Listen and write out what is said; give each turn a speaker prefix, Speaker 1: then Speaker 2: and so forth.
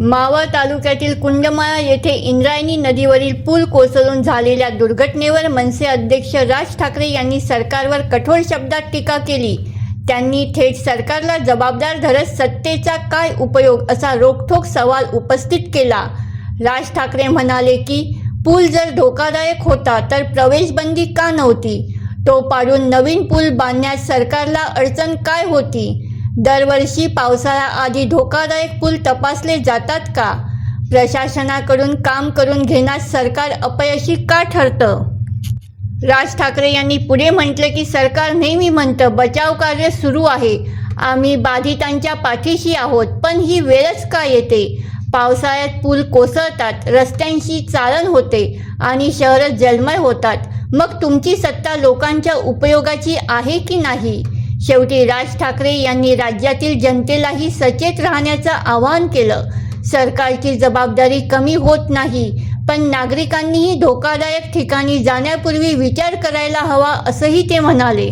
Speaker 1: मावळ तालुक्यातील कुंडमाळा येथे इंद्रायणी नदीवरील पूल कोसळून झालेल्या दुर्घटनेवर मनसे अध्यक्ष राज ठाकरे यांनी सरकारवर कठोर शब्दात टीका केली. त्यांनी थेट सरकारला जबाबदार धरत सत्तेचा काय उपयोग असा रोखठोक सवाल उपस्थित केला. राज ठाकरे म्हणाले की पूल जर धोकादायक होता तर प्रवेशबंदी का नव्हती? तो पाडून नवीन पूल बांधण्यास सरकारला अडचण काय होती? दरवर्षी पावसाळ्याआधी धोकादायक पूल तपासले जातात का? प्रशासनाकडून काम करून घेण्यास सरकार अपयशी का ठरतं? राज ठाकरे यांनी पुढे म्हटले की सरकार नेहमी म्हणतं बचाव कार्य सुरू आहे. आम्ही बाधितांच्या पाठीशी आहोत पण ही वेळच का येते? पावसाळ्यात पूल कोसळतात रस्त्यांशी चालन होते आणि शहरं जलमय होतात. मग तुमची सत्ता लोकांच्या उपयोगाची आहे की नाही? शेवटी राज ठाकरे यांनी राज्यातील जनतेलाही सचेत राहण्याचं आवाहन केलं. सरकारची जबाबदारी कमी होत नाही पण नागरिकांनीही धोकादायक ठिकाणी जाण्यापूर्वी विचार करायला हवा असंही ते म्हणाले.